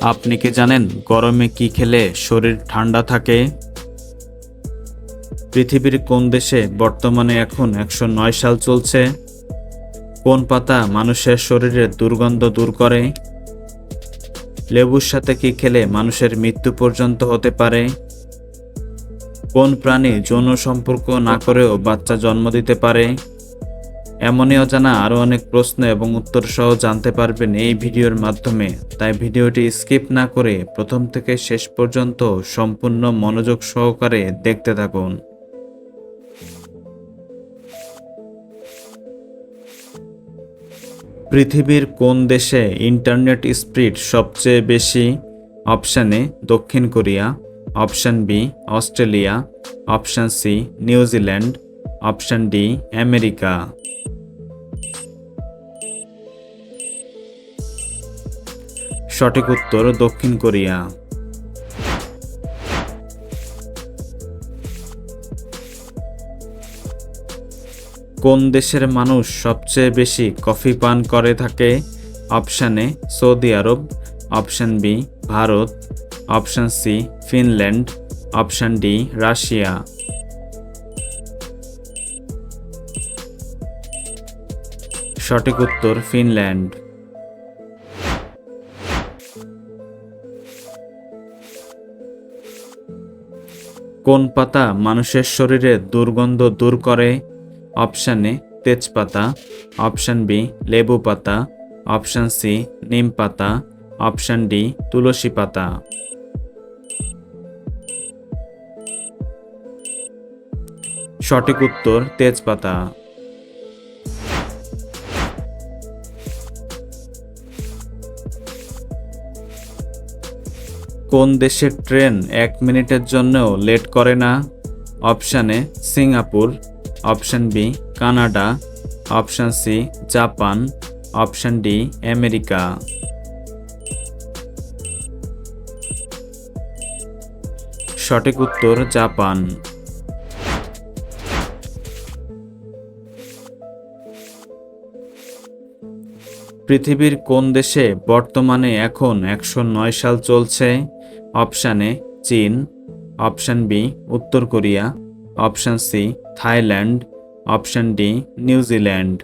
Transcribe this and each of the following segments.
আপনি কি জানেন গরমে কি খেলে শরীর ঠান্ডা থাকে? পৃথিবীর কোন দেশে বর্তমানে এখন একশো নয় সাল চলছে? কোন পাতা মানুষের শরীরে দুর্গন্ধ দূর করে? লেবুর সাথে কি খেলে মানুষের মৃত্যু পর্যন্ত হতে পারে? কোন প্রাণী যৌন সম্পর্ক না করেও বাচ্চা জন্ম দিতে পারে? এমনই অজানা আরও অনেক প্রশ্ন এবং উত্তর সহ জানতে পারবেন এই ভিডিওর মাধ্যমে। তাই ভিডিওটি স্কিপ না করে প্রথম থেকে শেষ পর্যন্ত সম্পূর্ণ মনোযোগ সহকারে দেখতে থাকুন। পৃথিবীর কোন দেশে ইন্টারনেট স্পিড সবচেয়ে বেশি? অপশান এ, দক্ষিণ Korea. Option B, Australia. Option C New Zealand option D, America. সঠিক উত্তর দক্ষিণ কোরিয়া। কোন দেশের মানুষ সবচেয়ে বেশি কফি পান করে থাকে? অপশান সৌদি আরব। Option B, Bharat. Option C, Finland. Option D, Russia. সঠিক উত্তর, ফিনল্যান্ড। কোন পাতা মানুষের শরীরে দুর্গন্ধ দূর করে? অপশান এ, তেজপাতা। অপশান বি, লেবু পাতা। অপশান সি, নিম পাতা। অপশান ডি, তুলসী পাতা। সঠিক উত্তর, তেজপাতা। কোন দেশের ট্রেন এক মিনিটের জন্যও লেট করে না? Option A, Singapore. Option B, Canada. Option C, Japan. Option D, America. সঠিক উত্তর, জাপান। পৃথিবীর কোন দেশে বর্তমানে এখন একশো নয় সাল চলছে? অপশান এ, চীন। অপশান বি, উত্তর Korea. Option C, Thailand. Option D, New Zealand.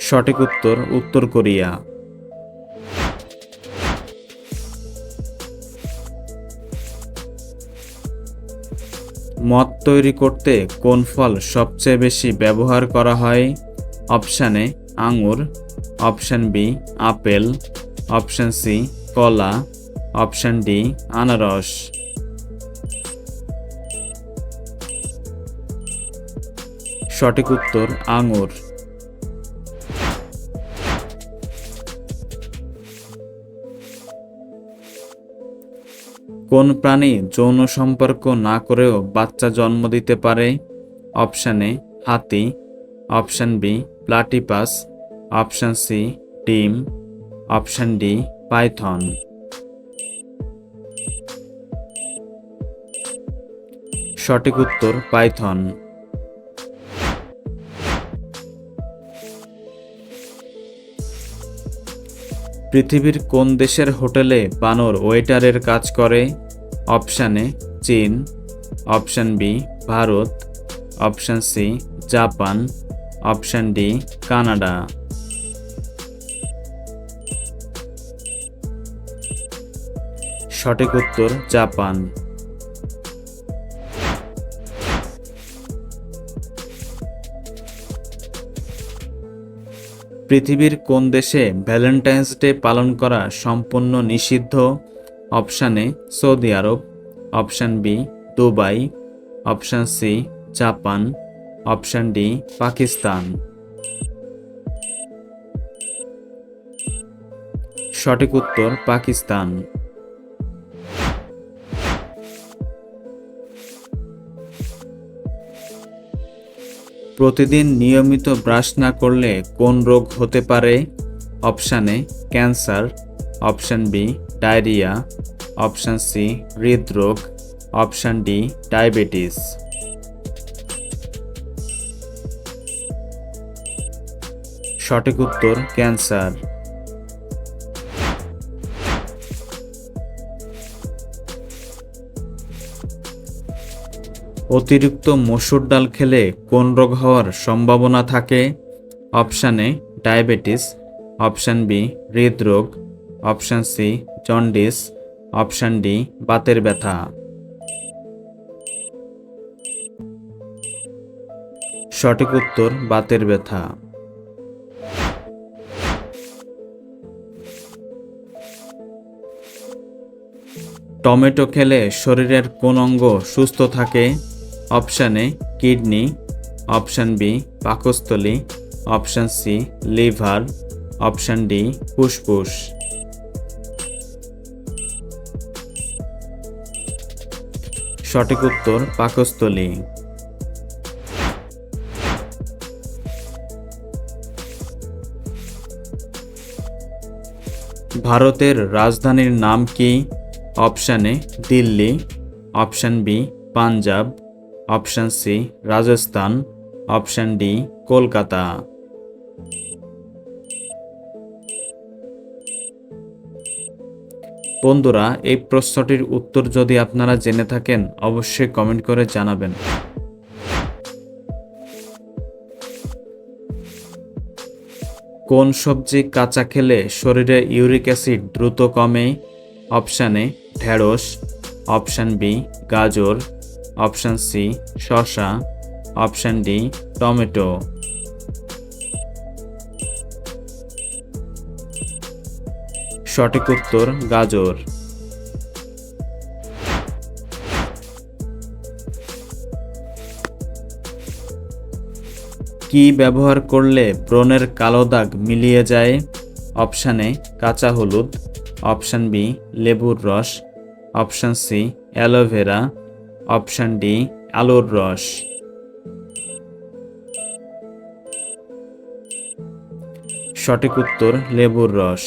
সঠিক উত্তর উত্তর কোরিয়া। মদ তৈরি করতে কোন ফল সবচেয়ে বেশি ব্যবহার করা হয়? অপশান এ, আঙুর। Option B, apple. Option C, কলা। অপশান ডি, আনারস। সঠিক উত্তর, আঙুর। কোন প্রাণী যৌন সম্পর্ক না করেও বাচ্চা জন্ম দিতে পারে? অপশান এ, হাতি। Option B, platypus. Option C, ডিম। Option D, python. সঠিক উত্তর, পাইথন। পৃথিবীর কোন দেশের হোটেলে বানর ওয়েটারের কাজ করে? অপশান এ চীন, option B Bharat, option C Japan, option D Canada. সঠিক উত্তর জাপান। পৃথিবীর কোন দেশে ভ্যালেন্টাইন্স ডে পালন করা সম্পূর্ণ নিষিদ্ধ? Option A Saudi Arab, option B Dubai, option C Japan, option D Pakistan. সঠিক উত্তর পাকিস্তান। প্রতিদিন নিয়মিত ব্রাশ না করলে কোন রোগ হতে পারে? Option A cancer option B, diarrhoea. Option C, হৃদরোগ। Option D, diabetes. সঠিক উত্তর, ক্যান্সার। অতিরিক্ত মসুর ডাল খেলে কোন রোগ হওয়ার সম্ভাবনা থাকে? Option diabetes. অপশান বি, হৃদরোগ। Option C, jaundice. Option D, বাতের ব্যথা। সঠিক উত্তর, বাতের ব্যথা। টমেটো খেলে শরীরের কোন অঙ্গ সুস্থ থাকে? Option A, kidney. Option B, পাকস্থলী। Option C, liver. Option D, ফুসফুস। সঠিক উত্তর পাকস্থলী। ভারতের রাজধানীর নাম কি? Option A, Delhi. Option B, Punjab. Option C, Rajasthan. Option D, Kolkata. বন্ধুরা, এই প্রশ্নটির উত্তর যদি আপনারা জেনে থাকেন, অবশ্যই কমেন্ট করে জানাবেন। কোন সবজি কাঁচা খেলে শরীরে ইউরিক অ্যাসিড দ্রুত কমে? অপশান এ, ঢেঁড়স। অপশান বি, গাজর। অপশান সি, শসা। Option D, tomato. সঠিক উত্তর, গাজর। কি ব্যবহার করলে ব্রণের কালো দাগ মিলিয়ে যায়? অপশান কাঁচা হলুদ। অপশান বি, লেবুর রস। Option C aloe vera option D, আলুর রস। সঠিক উত্তর, লেবুর রস।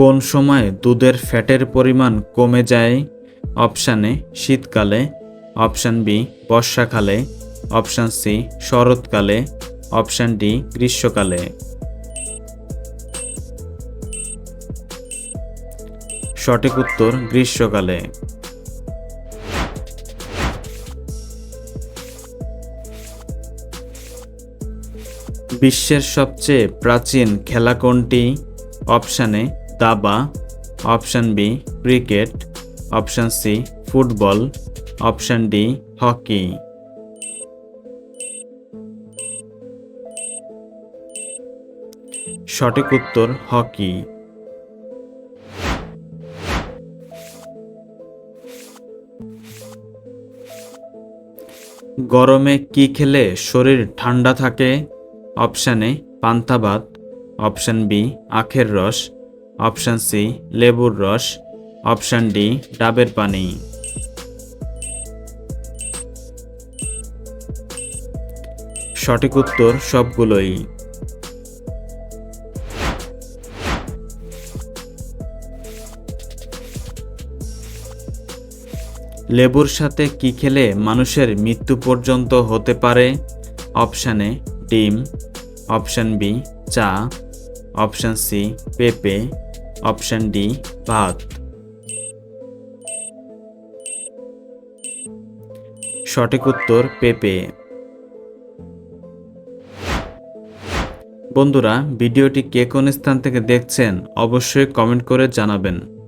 কোন সময় দুধের ফ্যাটের পরিমাণ কমে যায়? অপশান এ, শীতকালে। অপশান বি, বর্ষাকালে। অপশান সি, শরৎকালে। অপশান ডি, গ্রীষ্মকালে। সঠিক উত্তর, গ্রীষ্মকালে। বিশ্বের সবচেয়ে প্রাচীন খেলা কোনটি? অপশান দাবা option B cricket option C football option D hockey সঠিক উত্তর হকি গরমে কি খেলে শরীর ঠান্ডা থাকে? অপশান এ পান্তা ভাত অপশান বি আখের রস। অপশান সি, লেবুর রস। অপশান ডি, ডাবের পানি। সঠিক উত্তর সবগুলোই। লেবুর সাথে কি খেলে মানুষের মৃত্যু পর্যন্ত হতে পারে? অপশানে ডিম। অপশান বি, চা। অপশান সি, পেঁপে। অপশান ডি, ভাত। সঠিক উত্তর, পেপে। বন্ধুরা, ভিডিওটি কে কোন স্থান থেকে দেখছেন, অবশ্যই কমেন্ট করে জানাবেন।